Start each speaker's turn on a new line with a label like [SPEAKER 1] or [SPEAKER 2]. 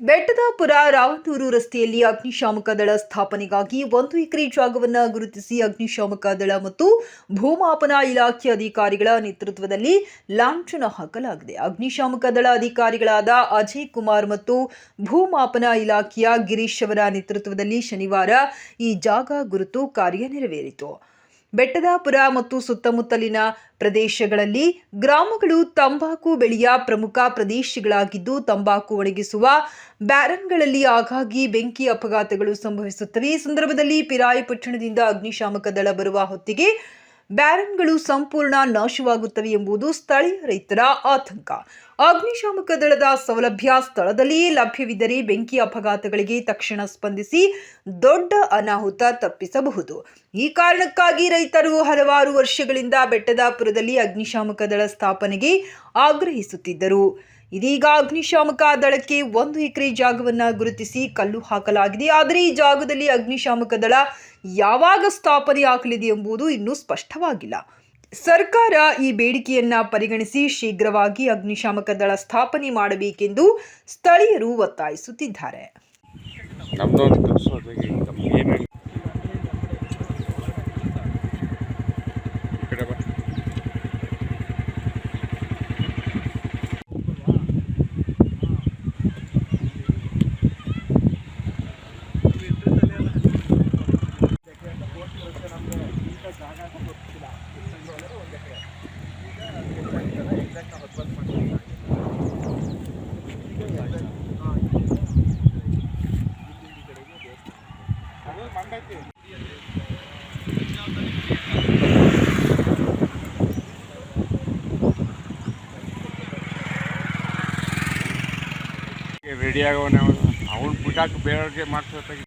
[SPEAKER 1] ಬೆಟ್ಟದಾಪುರ ರಾವತೂರು ರಸ್ತೆಯಲ್ಲಿ ಅಗ್ನಿಶಾಮಕ ದಳ ಸ್ಥಾಪನೆಗಾಗಿ ಒಂದು ಎಕರೆ ಜಾಗವನ್ನು ಗುರುತಿಸಿ ಅಗ್ನಿಶಾಮಕ ದಳ ಮತ್ತು ಭೂಮಾಪನ ಇಲಾಖೆ ಅಧಿಕಾರಿಗಳ ನೇತೃತ್ವದಲ್ಲಿ ಲಾಂಛನ ಹಾಕಲಾಗಿದೆ. ಅಗ್ನಿಶಾಮಕ ದಳ ಅಧಿಕಾರಿಗಳಾದ ಅಜಯ್ ಕುಮಾರ್ ಮತ್ತು ಭೂಮಾಪನ ಇಲಾಖೆಯ ಗಿರೀಶ್ ಅವರ ನೇತೃತ್ವದಲ್ಲಿ ಶನಿವಾರ ಈ ಜಾಗ ಗುರುತು ಕಾರ್ಯ ನೆರವೇರಿತು ಬೆಟ್ಟದಾಪುರ ಮತ್ತು ಸುತ್ತಮುತ್ತಲಿನ ಪ್ರದೇಶಗಳಲ್ಲಿ ಗ್ರಾಮಗಳು ತಂಬಾಕು ಬೆಳೆಯ ಪ್ರಮುಖ ಪ್ರದೇಶಗಳಾಗಿದ್ದು, ತಂಬಾಕು ಒಣಗಿಸುವ ಬ್ಯಾರನ್ಗಳಲ್ಲಿ ಆಗಾಗ್ಗೆ ಬೆಂಕಿ ಅಪಘಾತಗಳು ಸಂಭವಿಸುತ್ತವೆ. ಈ ಸಂದರ್ಭದಲ್ಲಿ ಪಿರಾಯಿ ಪಟ್ಟಣದಿಂದ ಅಗ್ನಿಶಾಮಕ ದಳ ಬರುವ ಹೊತ್ತಿಗೆ ಬ್ಯಾರನ್ಗಳು ಸಂಪೂರ್ಣ ನಾಶವಾಗುತ್ತವೆ ಎಂಬುದು ಸ್ಥಳೀಯ ರೈತರ ಆತಂಕ. ಅಗ್ನಿಶಾಮಕ ದಳದ ಸೌಲಭ್ಯ ಸ್ಥಳದಲ್ಲಿಯೇ ಲಭ್ಯವಿದ್ದರೆ ಬೆಂಕಿ ಅಪಘಾತಗಳಿಗೆ ತಕ್ಷಣ ಸ್ಪಂದಿಸಿ ದೊಡ್ಡ ಅನಾಹುತ ತಪ್ಪಿಸಬಹುದು. ಈ ಕಾರಣಕ್ಕಾಗಿ ರೈತರು ಹಲವಾರು ವರ್ಷಗಳಿಂದ ಬೆಟ್ಟದಾಪುರದಲ್ಲಿ ಅಗ್ನಿಶಾಮಕ ದಳ ಸ್ಥಾಪನೆಗೆ ಆಗ್ರಹಿಸುತ್ತಿದ್ದರು. ಇದೀಗ ಅಗ್ನಿಶಾಮಕ ದಳಕ್ಕೆ ಒಂದು ಎಕರೆ ಜಾಗವನ್ನ ಗುರುತಿಸಿ ಕಲ್ಲು ಹಾಕಲಾಗಿದೆ. ಆದರೆ ಈ ಜಾಗದಲ್ಲಿ ಅಗ್ನಿಶಾಮಕ ದಳ ಯಾವಾಗ ಸ್ಥಾಪನೆ ಆಗಲಿದೆ ಎಂಬುದು ಇನ್ನೂ ಸ್ಪಷ್ಟವಾಗಿಲ್ಲ ಸರ್ಕಾರ ಈ ಬೇಡಿಕೆಯನ್ನ ಪರಿಗಣಿಸಿ ಶೀಘ್ರವಾಗಿ ಅಗ್ನಿಶಾಮಕ ದಳ ಸ್ಥಾಪನೆ ಮಾಡಬೇಕೆಂದು ಸ್ಥಳೀಯರು ಒತ್ತಾಯಿಸುತ್ತಿದ್ದಾರೆ.
[SPEAKER 2] ರೆಡಿ ಆಗೋನೆ ಅವನು ಅವ್ನು ಬಿಟ್ಟಾಕ ಬೇರೆಯವ್ರಿಗೆ ಮಾಡ್ಸೋತ್ತಾಗಿ